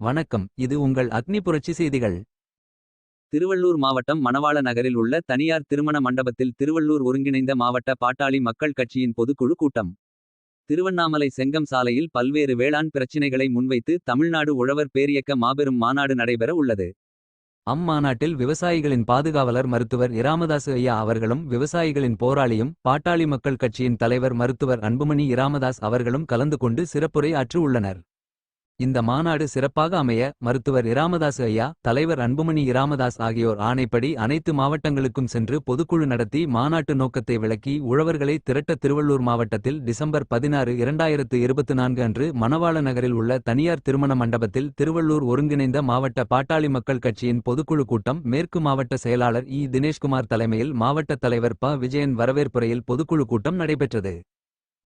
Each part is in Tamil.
வணக்கம் இது உங்கள் அக்னி புரட்சி செய்திகள். திருவள்ளூர் மாவட்டம் மணவாள நகரில் உள்ள தனியார் திருமண மண்டபத்தில் திருவள்ளூர் ஒருங்கிணைந்த மாவட்ட பாட்டாளி மக்கள் கட்சியின் பொதுக்குழு கூட்டம். திருவண்ணாமலை செங்கம் சாலையில் பல்வேறு வேளாண் பிரச்சினைகளை முன்வைத்து தமிழ்நாடு உழவர் பேரியக்க மாபெரும் மாநாடு நடைபெற உள்ளது. அம்மாநாட்டில் விவசாயிகளின் பாதுகாவலர் மருத்துவர் இராமதாசு ஐயா அவர்களும் விவசாயிகளின் போராளியும் பாட்டாளி மக்கள் கட்சியின் தலைவர் மருத்துவர் அன்புமணி இராமதாஸ் அவர்களும் கலந்து கொண்டு சிறப்புரை ஆற்றி உள்ளனர் இந்த மாநாடு சிறப்பாக அமைய மருத்துவர் இராமதாஸ் ஐயா தலைவர் அன்புமணி இராமதாஸ் ஆகியோர் ஆணைப்படி அனைத்து மாவட்டங்களுக்கும் சென்று பொதுக்குழு நடத்தி மாநாட்டு நோக்கத்தை விளக்கி உழவர்களை திரட்ட திருவள்ளூர் மாவட்டத்தில் டிசம்பர் பதினாறு இரண்டாயிரத்து இருபத்தி நான்கு அன்று மணவாள நகரில் உள்ள தனியார் திருமண மண்டபத்தில் திருவள்ளூர் ஒருங்கிணைந்த மாவட்ட பாட்டாளி மக்கள் கட்சியின் பொதுக்குழு கூட்டம் மேற்கு மாவட்ட செயலாளர் இ. தினேஷ்குமார் தலைமையில் மாவட்ட தலைவர் ப. விஜயன் வரவேற்புரையில் பொதுக்குழு கூட்டம் நடைபெற்றது.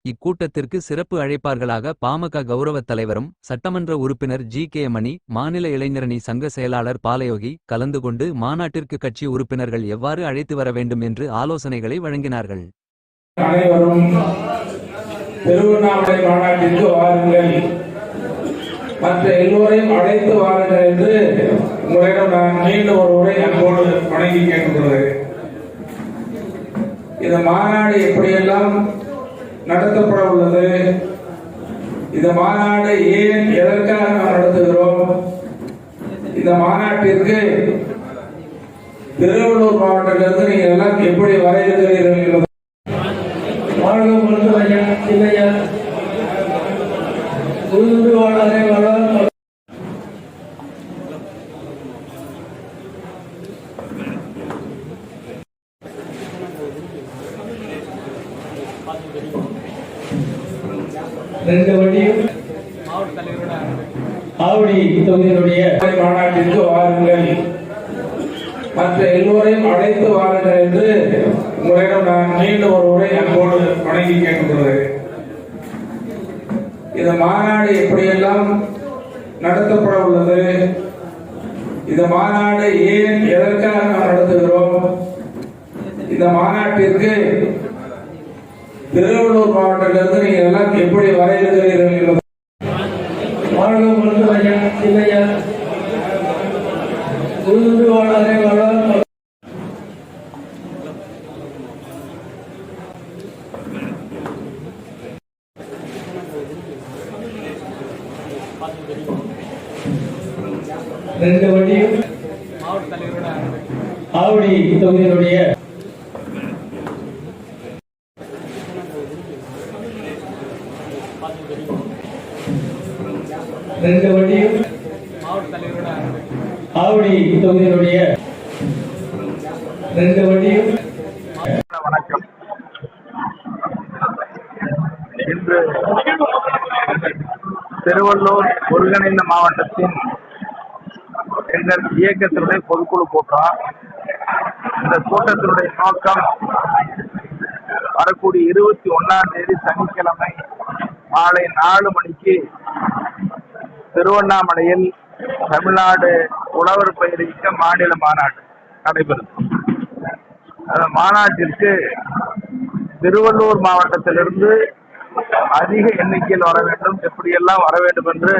இக்கூட்டத்திற்கு சிறப்பு அழைப்பார்களாக பாமக கௌரவத் தலைவரும் சட்டமன்ற உறுப்பினர் ஜி. கே. மணி மாநில இளைஞரணி சங்க செயலாளர் பாலயோகி கலந்து கொண்டு மாநாட்டிற்கு கட்சி உறுப்பினர்கள் எவ்வாறு அழைத்து வர வேண்டும் என்று ஆலோசனைகளை வழங்கினார்கள். அனைவரும் திருவண்ணாமலை மாநாட்டிற்கு வாருங்கள். மற்ற எல்லோரையும் அழைத்து வாருங்கள் என்று உங்களிடம் நான் மீண்டும் ஒரு உரை அன்போடு வணங்கி கேட்டுக்கொள்கிறேன். இந்த மாநாடு எப்படியெல்லாம் நடத்தப்பட உள்ளது. இந்த மாநாடு ஏன் எதற்காக நாம் நடத்துகிறோம்? இந்த மாநாட்டிற்கு திருவள்ளூர் மாவட்டத்திலிருந்து நீங்கள் எல்லாம் எப்படி வர இருக்கிறீர்கள் வாழ்க மருத்துவரையா இல்லையா? உயிர்ந்து வாழாதே வளர் ரெண்டு வண்டியும் ஆவடி தொகுதியினுடைய மாநாட்டிற்கு வாருங்கள். மற்ற எல்லோரையும் அழைத்து வாருங்கள் என்று உங்களிடம் நான் மீண்டும் ஒரு உரை அன்போடு வணங்கி கேட்டுக்கொள்கிறேன். இந்த மாநாடு எப்படியெல்லாம் நடத்தப்பட உள்ளது? இந்த மாநாடு ஏன் எதற்காக நாம் நடத்துகிறோம்? இந்த மாநாட்டிற்கு திருவள்ளூர் மாவட்டத்திலிருந்து நீங்கள் எல்லாம் எப்படி வர இருக்கிறீர்கள் என்பதை வாழ்க மருத்துவரையா இல்லையா உயிர்ந்து வாழாதே வளர் ரெண்டு வண்டியும் ஆவடி தொகுதியினுடைய ரெண்டு வண்டியும் ஆவடி தொகுதியினுடைய ரெண்டு வண்டியும் வணக்கம் இன்று திருவள்ளூர் ஒருங்கிணைந்த மாவட்டத்தின் எங்கள் இயக்கத்தினுடைய பொதுக்குழு கூட்டம். இந்த கூட்டத்தினுடைய நோக்கம் வரக்கூடிய இருபத்தி ஒன்னாம் தேதி சனிக்கிழமை மாலை நாலு மணிக்கு திருவண்ணாமலையில் தமிழ்நாடு உழவர் பயிரிக்க மாநில மாநாடு நடைபெறும். அந்த மாநாட்டிற்கு திருவள்ளூர் மாவட்டத்திலிருந்து அதிக எண்ணிக்கையில் வர வேண்டும். எப்படியெல்லாம் வர வேண்டும் என்று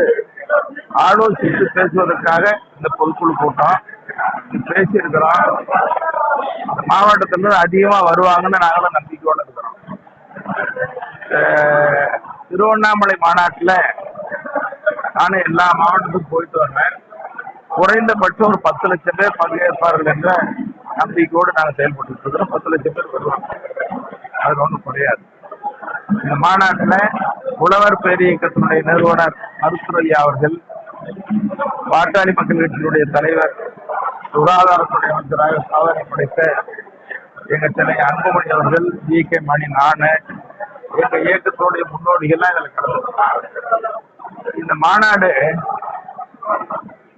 ஆலோசித்து பேசுவதற்காக இந்த பொதுக்குழு கூட்டம் பேசியிருக்கிறோம். இந்த மாவட்டத்திலிருந்து அதிகமாக வருவாங்கன்னு நாங்களும் நம்பிக்கையோடு இருக்கிறோம். திருவண்ணாமலை மாநாட்டில் நானும் எல்லா மாவட்டத்துக்கும் போயிட்டு வந்தேன் குறைந்தபட்சம் ஒரு பத்து லட்சம் பேர் பங்கேற்பார்கள் என்ற நம்பிக்கையோடு நாங்கள் செயல்பட்டு இருக்கிறோம். பத்து லட்சம் பேர் வருவாங்க. அது ஒன்றும் குறையாது. இந்த மாநாட்டில் உழவர் பேரியக்கத்தினுடைய நிறுவனர் மருத்துவையா அவர்கள் பாட்டாளி மக்கள் கட்சியினுடைய தலைவர் சுகாதாரத்துறை அமைச்சராக சாதனை படைத்த எங்க சென்னை அன்புமணி அவர்கள் ஜி. கே. மணி நானு எங்க இயக்கத்துடைய முன்னோடிகள்லாம் இதில் கலந்து இந்த மாநாடு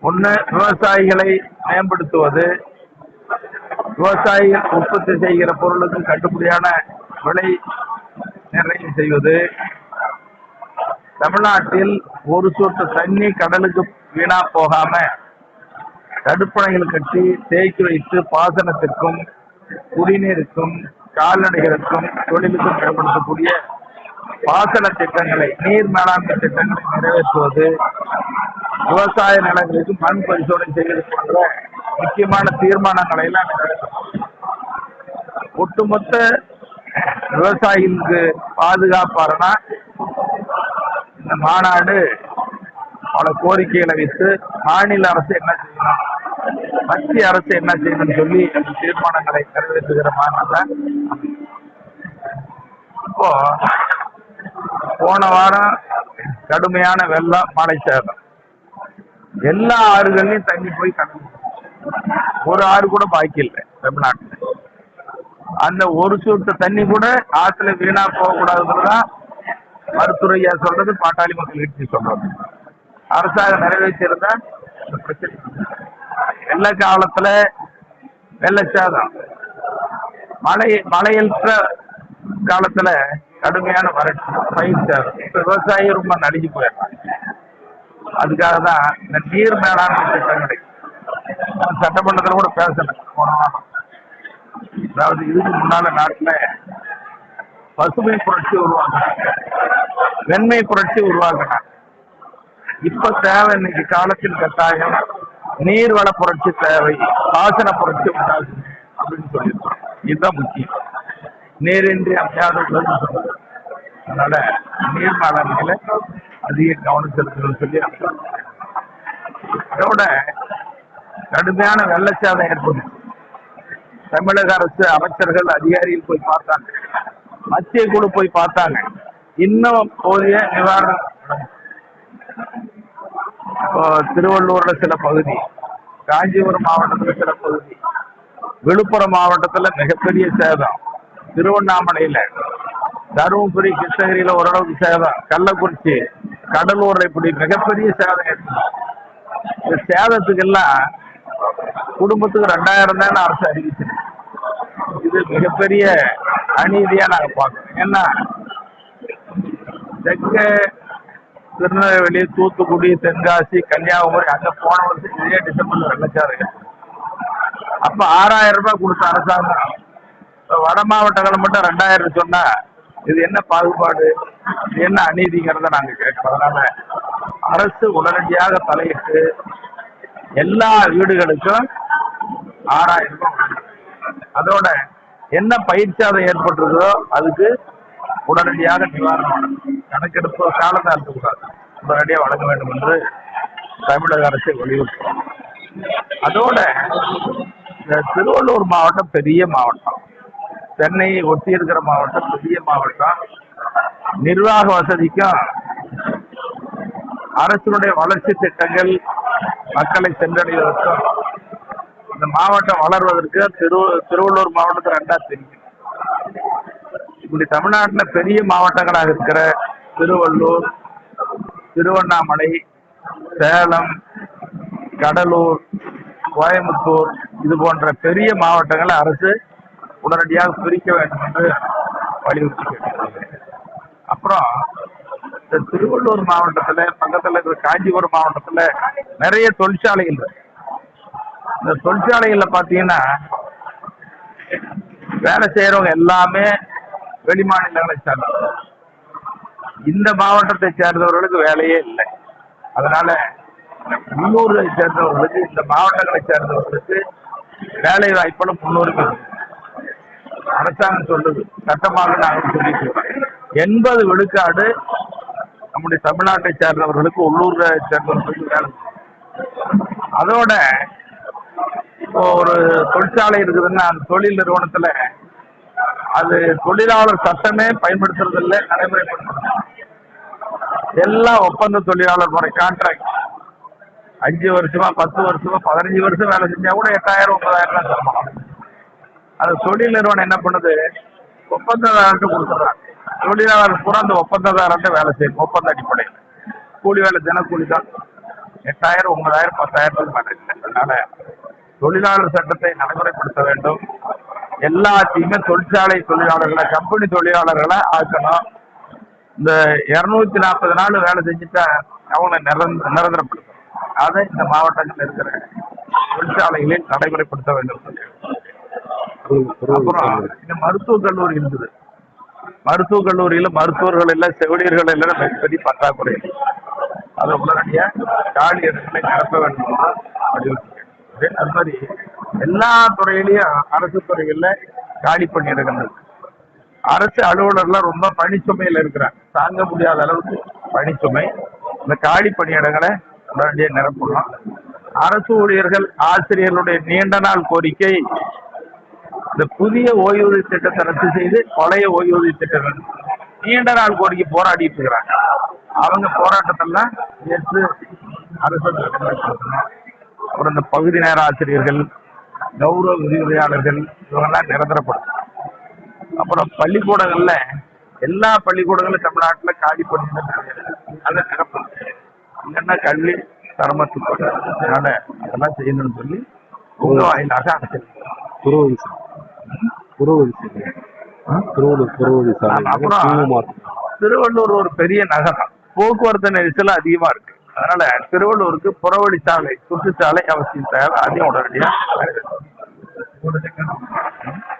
ஒன்று விவசாயிகளை மேம்படுத்துவது விவசாயிகள் உற்பத்தி செய்கிற பொருளுக்கு கட்டுப்படியான விலை செய்வது. தமிழ்நாட்டில் ஒரு சொட்டு தண்ணி கடலுக்கு வீணா போகாம தடுப்பணைகள் கட்டி தேக்கி வைத்து பாசனத்திற்கும் குடிநீருக்கும் கால்நடைகளுக்கும் தொழிலுக்கும் பயன்படுத்தக்கூடிய பாசன திட்டங்களை நீர் மேலாண்மை திட்டங்களை நிறைவேற்றுவது. விவசாய நிலங்களுக்கு மண் பரிசோதனை செய்வது போன்ற முக்கியமான தீர்மானங்களை எல்லாம் நிறைவேற்றணும் ஒட்டுமொத்த விவசாயிகளுக்கு பாதுகாப்பாருன்னா இந்த மாநாடு பல கோரிக்கைகளை வைத்து மாநில அரசு என்ன செய்யணும் மத்திய அரசு என்ன செய்யணும்னு சொல்லி அந்த தீர்மானங்களை நிறைவேற்றுகிற மாநில இப்போ போன வாரம் கடுமையான வெள்ளம் மழை சேதம். எல்லா ஆறுகளையும் தண்ணி போய் கடந்து ஒரு ஆறு கூட பாக்கி இல்லை தமிழ்நாட்டுல. அந்த ஒரு சூட்டு தண்ணி கூட ஆத்துல வீணா போகக்கூடாதுதான் மருத்துவரையா சொல்றது பாட்டாளி மக்கள் கட்சி சொல்றது. அரசாங்கம் நிறைவேற்றியிருந்தா இந்த பிரச்சனை. வெள்ள காலத்துல வெள்ளச்சாதம் மழை மழையற்ற காலத்துல கடுமையான வறட்சி பயிர் சேதம். இப்ப விவசாயி ரொம்ப நடிஞ்சு போயிடுறாங்க. அதுக்காக தான் இந்த நீர் மேலாண்மை திட்டங்களை. நான் சட்டமன்றத்தில் கூட பேசினேன் போன வாரம். அதாவது இதுக்கு முன்னால நாட்டுல பசுமை புரட்சி உருவாக்கினாங்க. வெண்மை புரட்சி உருவாக்கினாங்க. இப்ப தேவை இன்னைக்கு காலத்தின் கட்டாயம் நீர்வள புரட்சி தேவை பாசன புரட்சி உண்டாகும் அப்படின்னு சொல்லியிருக்கோம் இதுதான் முக்கியம். நீரின்றி அமையாத உலகம் சொல்றது அதனால நீர் மேலாண்மையில அதிக கவனம் செலுத்தணும்னு சொல்லி அதோட கடுமையான வெள்ளச்சாதம் ஏற்படுது. தமிழக அரசு அமைச்சர்கள் அதிகாரிகள் போய் பார்த்தாங்க. மத்திய குழு போய் பார்த்தாங்க. இன்னும் போதிய நிவாரணம் திருவள்ளூர்ல சில பகுதி காஞ்சிபுரம் மாவட்டத்துல சில பகுதி விழுப்புரம் மாவட்டத்துல மிகப்பெரிய சேதம். திருவண்ணாமலையில தருமபுரி கிருஷ்ணகிரியில ஓரளவுக்கு சேதம். கள்ளக்குறிச்சி கடலூர்ல இப்படி மிகப்பெரிய சேதம் ஏற்படும் இந்த சேதத்துக்கெல்லாம் குடும்பத்துக்கு ரெண்டாயிரம் தான் அரசு அறிவிச்சிருக்கு இது மிகப்பெரிய அநீதியா நாங்க பார்க்கறோம். ஏன்னா தெற்க திருநெல்வேலி தூத்துக்குடி தென்காசி கன்னியாகுமரி அங்க போன வருஷம் இதே டிசம்பர்ல வெள்ளச்சாரு அப்ப ஆறாயிரம் ரூபாய் கொடுத்த அரசாங்கம். வட மாவட்டங்களை மட்டும் ரெண்டாயிரம் சொன்னா இது என்ன பாகுபாடு? இது என்ன அநீதிங்கிறத நாங்க கேட்கிறோம். அதனால அரசு உடனடியாக தலையிட்டு எல்லா வீடுகளுக்கும் ஆறாயிரம் ரூபாய் அதோட என்ன பயிற்சியாதம் ஏற்பட்டிருக்கோ அதுக்கு உடனடியாக நிவாரணம் கணக்கெடுப்பு காலத்தை அழுத்தக்கூடாது உடனடியாக வழங்க வேண்டும் என்று தமிழக அரசை வலியுறுத்தும் அதோட இந்த திருவள்ளூர் மாவட்டம் பெரிய மாவட்டம். சென்னையை ஒட்டி இருக்கிற மாவட்டம் பெரிய மாவட்டம். நிர்வாக வசதிக்கும் அரசினுடைய வளர்ச்சி திட்டங்கள் மக்களை சென்றடைவதற்கும் இந்த மாவட்டம் வளர்வதற்கு திரு திருவள்ளூர் மாவட்டத்தை ரெண்டா தெரியும் இப்படி தமிழ்நாட்டில் பெரிய மாவட்டங்களாக இருக்கிற திருவள்ளூர் திருவண்ணாமலை சேலம் கடலூர் கோயம்புத்தூர் இது போன்ற பெரிய மாவட்டங்களை அரசு உடனடியாக பிரிக்க வேண்டும் என்று வலியுறுத்தி கேட்டுக்கொள்கிறேன். அப்புறம் திருவள்ளூர் மாவட்டத்துல பக்கத்துல இருக்கிற காஞ்சிபுரம் மாவட்டத்துல நிறைய தொழிற்சாலைகள் இருக்கு. இந்த தொழிற்சாலைகள்ல பாத்தீங்கன்னா வேலை செய்யறவங்க எல்லாமே வெளி மாநிலங்களை இந்த மாவட்டத்தை சேர்ந்தவர்களுக்கு வேலையே இல்லை. அதனால உள்ளூரை சேர்ந்தவர்களுக்கு இந்த மாவட்டங்களை சேர்ந்தவர்களுக்கு வேலை வாய்ப்புகளும் முன்னுரிமை அரசாங்கம் சொல்லுது சட்டமாக நாங்கள் சொல்லிட்டு எண்பது விழுக்காடு நம்முடைய தமிழ்நாட்டை சேர்ந்தவர்களுக்கு உள்ளூரை சேர்ந்தவர்களுக்கு வேலை அதோட இப்போ ஒரு தொழிற்சாலை இருக்குதுன்னா அந்த தொழில் நிறுவனத்துல அது தொழிலாளர் சட்டமே பயன்படுத்துறது இல்லை நடைமுறைப்படுத்துறது எல்லாம் ஒப்பந்த தொழிலாளர் முறை கான்ட்ராக்ட் அஞ்சு வருஷமா பத்து வருஷமா பதினஞ்சு வருஷம் வேலை செஞ்சா கூட எட்டாயிரம் ஒன்பதாயிரம் தான் சம்பளம் அது தொழில் நிறுவனம் என்ன பண்ணுது? ஒப்பந்ததாரர்கிட்ட கொடுத்துட்றாங்க. தொழிலாளர் பூரா அந்த ஒப்பந்ததாரர்கிட்ட வேலை செய்யும். ஒப்பந்த அடிப்படையில். கூலி வேலை தினக்கூலி தான். எட்டாயிரம் ஒன்பதாயிரம் பத்தாயிரத்துக்கு இல்லை. அதனால தொழிலாளர் சட்டத்தை நடைமுறைப்படுத்த வேண்டும். எல்லாத்தையுமே தொழிற்சாலை தொழிலாளர்களை கம்பெனி தொழிலாளர்களை ஆக்கணும். இந்த இருநூத்தி நாற்பது நாள் வேலை செஞ்சுட்டா அவங்க நிரந்த நிரந்தரப்படுத்தணும். அதை இந்த மாவட்டத்தில் இருக்கிற தொழிற்சாலைகளில் நடைமுறைப்படுத்த வேண்டும். அப்புறம் இந்த மருத்துவக் கல்லூரி இருக்குது மருத்துவக் கல்லூரியில மருத்துவர்கள் எல்லாம் செவிலியர்கள் எல்லாம் மிகப்பெரிய பற்றாக்குறை அது அதை உடனடியா காலி இடங்களை நிரப்ப வேண்டும்? என்று அது மாதிரி எல்லா துறையிலையும் அரசு துறைகள்ல காலி பணியிடங்கள் இருக்கு அரசு அலுவலர்லாம் ரொம்ப பணிச்சுமையில இருக்கிறாங்க. தாங்க முடியாத அளவுக்கு பணிச்சுமை. இந்த காலி பணியிடங்களை உடனடியாக நிரப்பணும் அரசு ஊழியர்கள் ஆசிரியர்களுடைய நீண்ட நாள் கோரிக்கை இந்த புதிய ஓய்வூதிய திட்டத்தை ரத்து செய்து பழைய ஓய்வூதிய திட்டங்கள் நீண்ட நாள் கோரிக்கை போராடிட்டு இருக்கிறாங்க. அவங்க போராட்டத்தெல்லாம் நேற்று அரசு அப்புறம் இந்த பகுதி நேர ஆசிரியர்கள் கௌரவ விரிவுரையாளர்கள் இவங்கெல்லாம் நிரந்தரப்படுத்தும் அப்புறம் பள்ளிக்கூடங்கள்ல எல்லா பள்ளிக்கூடங்களும் தமிழ்நாட்டுல காலி பண்ணி அதை இல்லைன்னா கல்வி தரமத்துக்கு அதனால அதெல்லாம் செய்யணும்னு சொல்லி உங்க வாயிலாக அரசு புறவழி புறவழி சாலை. திருவள்ளூர் புறவழி சாலை. திருவள்ளூர் ஒரு பெரிய நகரம். போக்குவரத்து நெரிசல் அதிகமா இருக்கு. அதனால திருவள்ளூருக்கு புறவழிச்சாலை சுற்றுச்சாலை அவசியம் தேவை. அதையும் உடனடியா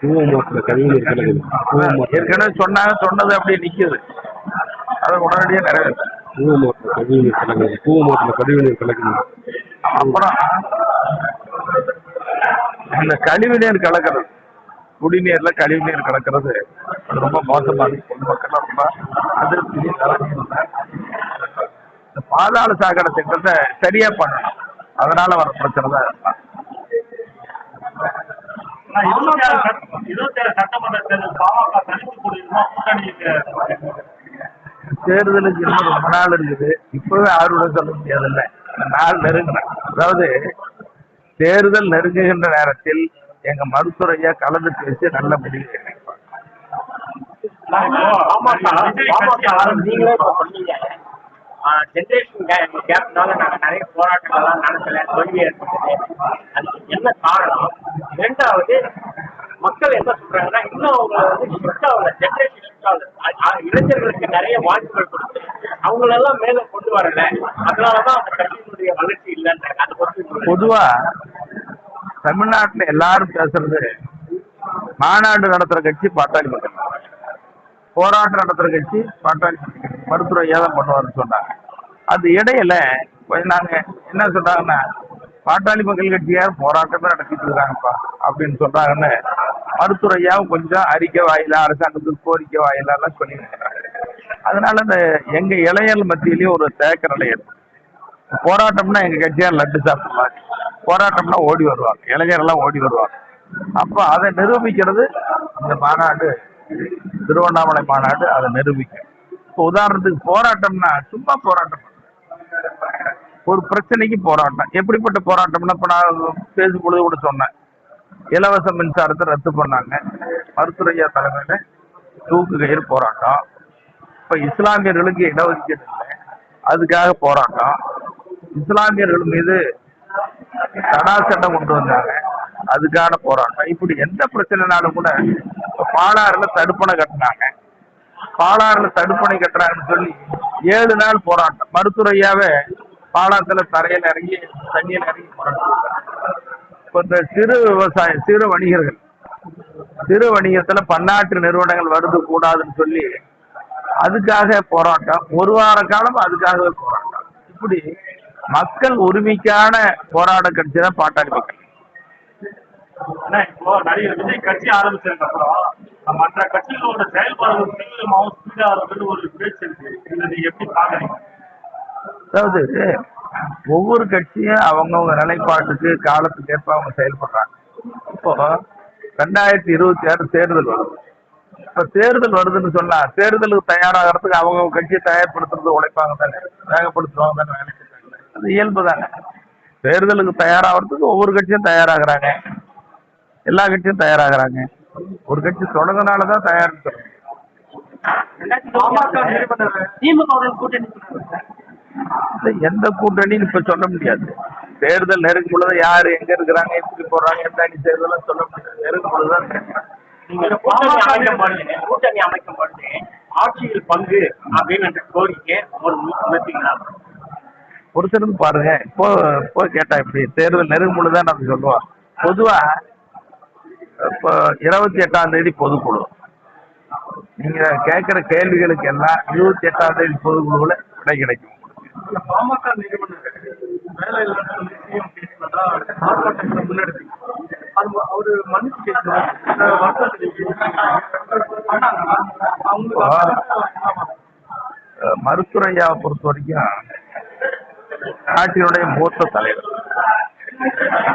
பூமார்க்ல கழிவுநீர் கலக்குது பூமார்க் ஏற்கனவே சொன்னாங்க சொன்னது அப்படியே நிக்குது. அதை உடனடியா நிறைவேற்ற. பூமார்க்ல கழிவுநீர் கலக்குது பூமார்க்ல கழிவுநீர் கலக்குது அப்புறம் இந்த கழிவுநீர் கலக்கிறது. குடிநீர்ல கழிவுநீர் கலக்கிறது. அது ரொம்ப மோசமா இருக்கு. பொதுமக்கள் ரொம்ப அதிருப்தி இந்த பாதாள சாக்கடை திட்டத்தை சரியா பண்ணணும். அதனால வர பிரச்சனை தான் இருக்கலாம் தேர்தலுக்கு இன்னும் ரொம்ப நாள் இருக்குது. இப்பவே ஆர்வம் சொல்ல முடியாதுல்ல. நாள் நெருங்கின. அதாவது தேர்தல் நெருங்குகின்ற நேரத்தில் எங்க மருத்துவரையா கலந்து பேசி நல்ல முடிவு. நீங்களே சொன்னீங்க ஜென்ரேஷன் கேப்னால நாங்க நிறைய போராட்டங்கள்லாம் நடக்கல தோல்வி ஏற்பட்டது. அதுக்கு என்ன காரணம்? இரண்டாவது மக்கள் என்ன சொல்றாங்கன்னா இன்னும் அவங்க வந்து ஷிஃப்ட் ஆகல ஜென்ரேஷன் ஷிஃப்ட் ஆகல. இளைஞர்களுக்கு நிறைய வாய்ப்புகள் கொடுத்து அவங்களெல்லாம் மேல கொண்டு வரல. அதனாலதான் அந்த கட்சியினுடைய வளர்ச்சி இல்லைன்றாங்க. அதை பொதுவா தமிழ்நாட்டுல எல்லாரும் பேசுறது மாநாடு நடத்துற கட்சி பாட்டாளி மக்கள். போராட்டம் நடத்துற கட்சி பாட்டாளி மருத்துவ ஏதம் பண்ணுவார்னு தான் பண்ணுவாருன்னு சொன்னாங்க. அது இடையில கொஞ்சம் நாங்க என்ன சொல்றாங்கன்னா பாட்டாளி மக்கள் கட்சியார் போராட்டமே நடத்திட்டு இருக்காங்கப்பா அப்படின்னு சொல்றாங்கன்னு மருத்துவரையாவும் கொஞ்சம் அறிக்கை வாயிலா அரசாங்கத்துக்கு கோரிக்கை வாயிலாம் எல்லாம் இருக்காங்க அதனால இந்த எங்க இளையல் மத்தியிலயும் ஒரு தேக்க நிலை ஏற்படும் போராட்டம்னா எங்க கட்சியார் லட்டு சாப்பிடுவாங்க போராட்டம்னா ஓடி வருவாங்க. இளைஞரெல்லாம் ஓடி வருவாங்க. அப்ப அதை நிரூபிக்கிறது இந்த மாநாடு திருவண்ணாமலை மாநாடு அதை நிரூபிக்கும். இப்போ உதாரணத்துக்கு போராட்டம்னா சும்மா போராட்டம் ஒரு பிரச்சனைக்கு போராட்டம். எப்படிப்பட்ட போராட்டம்னா இப்ப நான் பேசும்பொழுது கூட சொன்னேன். இலவச மின்சாரத்தை ரத்து பண்ணாங்க. மருத்துவரையா தலைமையில தூக்கு கயிறு போராட்டம். இப்ப இஸ்லாமியர்களுக்கு இடஒதுக்கீடு இல்லை அதுக்காக போராட்டம். இஸ்லாமியர்கள் மீது தடா சட்டம் கொண்டு வந்தாங்க. அதுக்கான போராட்டம். இப்படி எந்த பிரச்சனைனாலும் கூட பாலாறுல தடுப்பணை கட்டினாங்க. பாலாறுல தடுப்பணை கட்டுறாங்கன்னு சொல்லி ஏழு நாள் போராட்டம். மருத்துவரையாவே பாலாத்துல தரையில இறங்கி தண்ணியில இறங்கி போராட்டம் இப்ப இந்த சிறு விவசாயம் சிறு வணிகர்கள் சிறு வணிகத்துல பன்னாட்டு நிறுவனங்கள் வருது கூடாதுன்னு சொல்லி அதுக்காக போராட்டம். ஒரு வார காலம் அதுக்காகவே போராட்டம். இப்படி மக்கள் உரிமைக்கான போராட கட்சி தான் பாட்டாளி மக்கள். ஆனா இப்போ நடிகர் விஜய் கட்சி ஆரம்பிச்சதுக்கு அப்புறம். மற்ற கட்சிகளோட தீவிரமாகவும் இருக்குன்னு ஒரு பேச்சு இருக்கு. இதை நீங்க எப்படி பாக்குறீங்க அதாவது ஒவ்வொரு கட்சியும் அவங்கவுங்க நிலைப்பாட்டுக்கு காலத்துக்கு ஏற்ப அவங்க செயல்படுறாங்க. இப்போ ரெண்டாயிரத்தி இருபத்தி ஆறு தேர்தல் வருது. இப்ப தேர்தல் வருதுன்னு சொன்னா தேர்தலுக்கு தயாராகிறதுக்கு அவங்க கட்சியை தயார்படுத்துறது உழைப்பாங்க தானே வேகப்படுத்துவாங்க தானே வேலை செய்றாங்க. அது இயல்பு தானே. தேர்தலுக்கு தயாராகிறதுக்கு ஒவ்வொரு கட்சியும் தயாராகிறாங்க. எல்லா கட்சியும் தயாராகிறாங்க. ஒரு கட்சி கூட்டணி இல்ல, எந்த கூட்டணின்னு இப்ப சொல்ல முடியாது. தேர்தல் நெருங்கும் பொழுது யாரு எங்க இருக்கிறாங்க எப்படி போடுறாங்க எந்த அணி தேர்தலும் சொல்ல முடியாது. நெருங்கும் பொழுதுதான் கூட்டணி அமைக்கும் பொழுது ஆட்சியில் பங்கு அப்படின்னு என்ற கோரிக்கை ஒரு முயற்சிங்களா பொறுத்திருந்து பாருங்க. இப்போ இப்போ கேட்டா இப்படி தேர்தல் நெருங்கும் பொழுதுதான் நம்ம சொல்லுவோம் பொதுவா இப்போ இருபத்தி எட்டாம் தேதி பொதுக்குழு. நீங்க கேட்கிற கேள்விகளுக்கு எல்லாம் இருபத்தி எட்டாம் தேதி பொதுக்குழுவில் விடை கிடைக்கும். பாமக நிறுவனர் வேலை இல்லாத முன்னெடுத்து அவரு மன்னிச்சு மருத்துவரையாவை பொறுத்த வரைக்கும் நாட்டினுடைய மூத்த தலைவர்.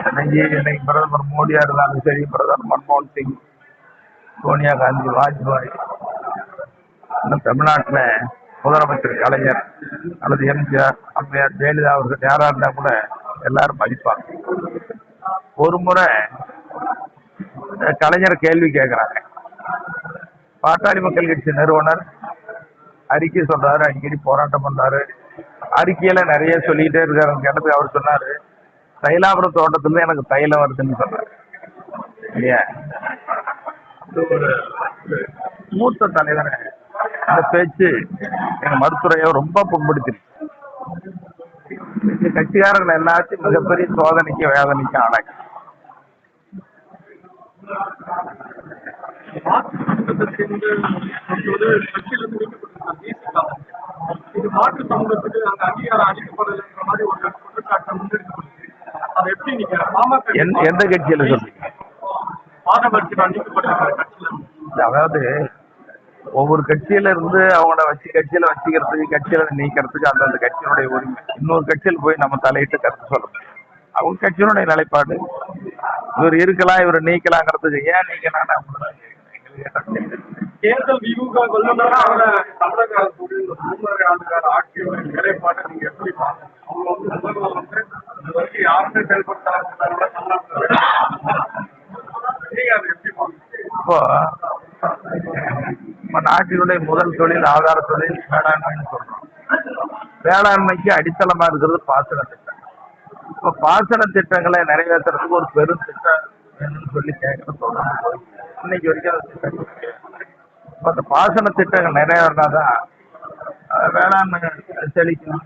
இன்னைக்கு இன்னைக்கு பிரதமர் மோடியா இருந்தாலும் சரி பிரதமர் மன்மோகன் சிங் சோனியா காந்தி வாஜ்பாய் இன்னும் தமிழ்நாட்டில் முதலமைச்சர் கலைஞர் அல்லது எம்ஜிஆர் அம்மையார் ஜெயலலிதா அவர்கள் யாரா இருந்தா கூட எல்லாரும் மதிப்பாங்க. ஒரு முறை கலைஞர் கேள்வி கேட்குறாங்க பாட்டாளி மக்கள் கட்சி நிறுவனர் அறிக்கை சொல்றாரு அடிக்கடி போராட்டம் பண்றாரு. அறிக்கையில நிறைய சொல்லிட்டே இருக்காரு. கேட்டது அவர் சொன்னாரு தைலாபுரம் தோட்டத்துல எனக்கு தைலம் வருதுன்னு சொன்னாரு. இல்லையா? மூத்த தலைவரை. அந்த பேச்சு எங்க மருத்துவரையோ ரொம்ப புண்படுத்திருக்கு. கட்சிக்காரர்கள் எல்லாத்தையும் மிகப்பெரிய சோதனைக்கு வேதனைக்கு ஆளாக்கி. மாற்று கட்சியிலிருந்து இது மாற்று சமூகத்துக்கு அந்த அங்கீகாரம் அளிக்கப்படலைன்ற மாதிரி ஒரு குற்றச்சாட்டு முன்னெடுக்கப்படுது அதை எப்படி நீங்க பாமக எந்த கட்சியில சொல்றீங்க? கட்சியில. அதாவது ஒவ்வொரு கட்சியில இருந்து அவங்கள வச்சு கட்சியில வச்சுக்கிறதுக்கு கட்சியில நீக்கிறதுக்கு அந்தந்த கட்சியினுடைய உரிமை. இன்னொரு கட்சியில் போய் நம்ம தலையிட்டு கருத்து முடியும் அவங்க கட்சியினுடைய நிலைப்பாடு. இவர் இருக்கலாம் இவர் நீக்கலாங்கிறதுக்கு ஏன் நீக்கலாம் தேர்தல் வியூக வல்லுநரா அவரை தமிழக அரசுடைய இந்த மூன்றரை ஆண்டுகால ஆட்சியோட நிலைப்பாட்டை நீங்க எப்படி பாக்குறீங்க? அவங்க வந்து முதல்வர் வந்து இது வரைக்கும் யாருமே செயல்படுத்தாத நீங்க அதை எப்படி பாக்குறீங்க இப்போ நம்ம நாட்டினுடைய முதல் தொழில் ஆதார தொழில் வேளாண்மைன்னு சொல்றோம். வேளாண்மைக்கு அடித்தளமா இருக்கிறது பாசன திட்டம். இப்போ பாசன திட்டங்களை நிறைவேற்றுறதுக்கு ஒரு பெரும் திட்டம் வேணும்னு சொல்லி கேட்கற தொடர்ந்து இன்னைக்கு வரைக்கும் அது திட்டம் அந்த பாசன திட்டங்கள் நிறைவேறினாதான் அஹ், வேளாண்மை செழிக்கும்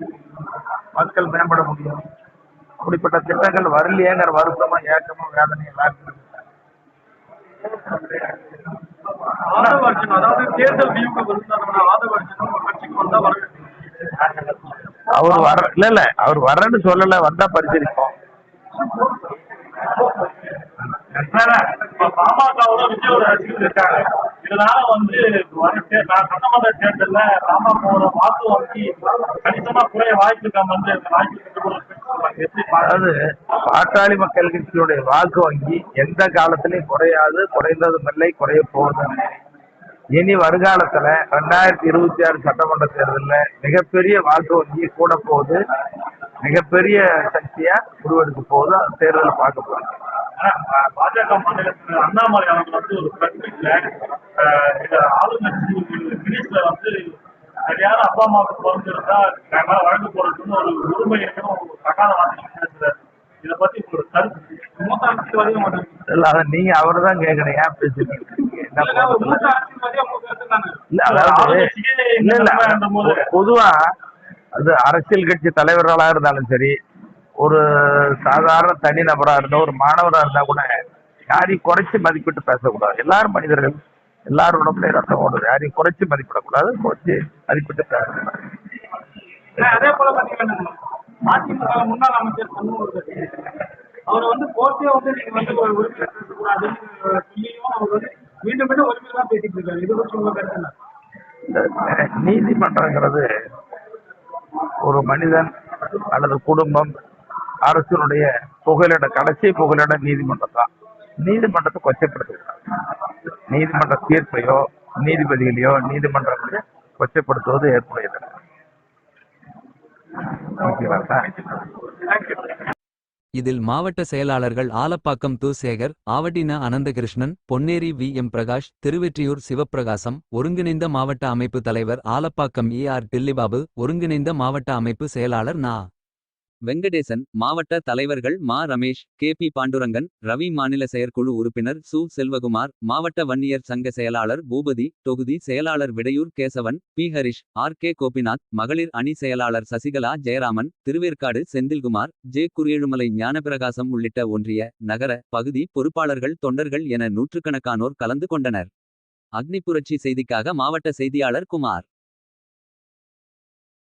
மக்கள் மேம்பட முடியும் அப்படிப்பட்ட திட்டங்கள் வரலையேங்கிற வருத்தமும் ஏக்கமும் வேதனையும் எல்லாருக்கும் அவர் வர இல்ல இல்ல அவர் வரேன்னு சொல்லல வந்தா பரிசீலிப்போம் இப்ப இதனால வந்து சட்டமன்ற தேர்தல்ல பாமகவோட வாக்கு வங்கி கணிசமா குறைய வாய்ப்பு வந்து அதாவது பாட்டாளி மக்கள் கட்சியுடைய வாக்கு வங்கி எந்த காலத்திலையும் குறையாது குறைந்ததும் இல்லை குறைய போவதும் இனி வருங்காலத்துல ரெண்டாயிரத்தி இருபத்தி ஆறு சட்டமன்ற தேர்தல்ல மிகப்பெரிய வாக்கு வங்கி கூட போகுது. மிகப்பெரிய சக்தியா உருவெடுக்க போகுது. அந்த தேர்தலை பார்க்க போறோம். பாஜக மாநிலத்தில் அண்ணாமலை அவர்கள் வந்து ஒரு பிரச்சனைல இந்த ஆளுங்கட்சி வந்து சரியான அப்பா அம்மாவுக்கு பிறந்திருந்தா நாங்க வழக்கு போறதுன்னு ஒரு உரிமை இருக்குன்னு ஒரு தகாத வார்த்தை பேசுறாரு இதை பத்தி ஒரு கருத்து மூத்த அரசியல்வாதியும் வந்து இல்ல அதை நீங்க அவரை தான் கேட்கணும் ஏன்? என்ன இல்ல, தானே இல்ல பொதுவா அது அரசியல் கட்சி தலைவர்களா இருந்தாலும் சரி ஒரு சாதாரண தனிநபரா இருந்தா ஒரு மாணவரா இருந்தா கூட யாரையும் குறைச்சு மதிப்பிட்டு பேசக்கூடாது. எல்லாரும் மனிதர்கள். எல்லாரும் உடம்புல ரத்தம் ஓடுது. யாரையும் குறைச்சு மதிப்பிடக்கூடாது. குறைச்சு மதிப்பிட்டு அதே போல பாத்தீங்கன்னா அதிமுக முன்னாள் அமைச்சர் அவர் வந்து கோர்ட்டே வந்து நீங்க வந்து ஒரு உரிமையில பேசக்கூடாதுன்னு சொல்லியும் அவர் வந்து மீண்டும் மீண்டும் உரிமையில தான் பேசிட்டு இருக்காரு. இதை பற்றி உங்க கருத்து என்ன? இந்த நீதிமன்றங்கிறது ஒரு மனிதன் அல்லது குடும்பம் அரசினுடைய புகலிட கடைசி புகலிட நீதிமன்றம் தான். நீதிமன்றத்தை கொச்சைப்படுத்தக்கூடாது. நீதிமன்ற தீர்ப்பையோ நீதிபதிகளையோ நீதிமன்றங்களையோ கொச்சைப்படுத்துவது ஏற்புடையது. ஓகேவா சார் இதில் மாவட்ட செயலாளர்கள் ஆலப்பாக்கம் து சேகர் ஆவடின அனந்தகிருஷ்ணன் பொன்னேரி வி. எம். பிரகாஷ் திருவெற்றியூர் சிவப்பிரகாசம் ஒருங்கிணைந்த மாவட்ட அமைப்பு தலைவர் ஆலப்பாக்கம் ஏ. ஆர். டில்லிபாபு ஒருங்கிணைந்த மாவட்ட அமைப்பு செயலாளர் நா. வெங்கடேசன் மாவட்ட தலைவர்கள் மா. ரமேஷ் கே. பி. பாண்டுரங்கன் ரவி மாநில செயற்குழு உறுப்பினர் சு. செல்வகுமார் மாவட்ட வன்னியர் சங்க செயலாளர் பூபதி தொகுதி செயலாளர் Vidaiyur Kesavan P. Harish R. K. Gopinath மகளிர் அணி செயலாளர் சசிகலா ஜெயராமன் திருவேற்காடு செந்தில்குமார் ஜே. குரியேழுமலை ஞானபிரகாசம் உள்ளிட்ட ஒன்றிய நகர பகுதி பொறுப்பாளர்கள் தொண்டர்கள் என நூற்றுக்கணக்கானோர் கலந்து கொண்டனர். அக்னி புரட்சி செய்திக்காக மாவட்ட செய்தியாளர் குமார்.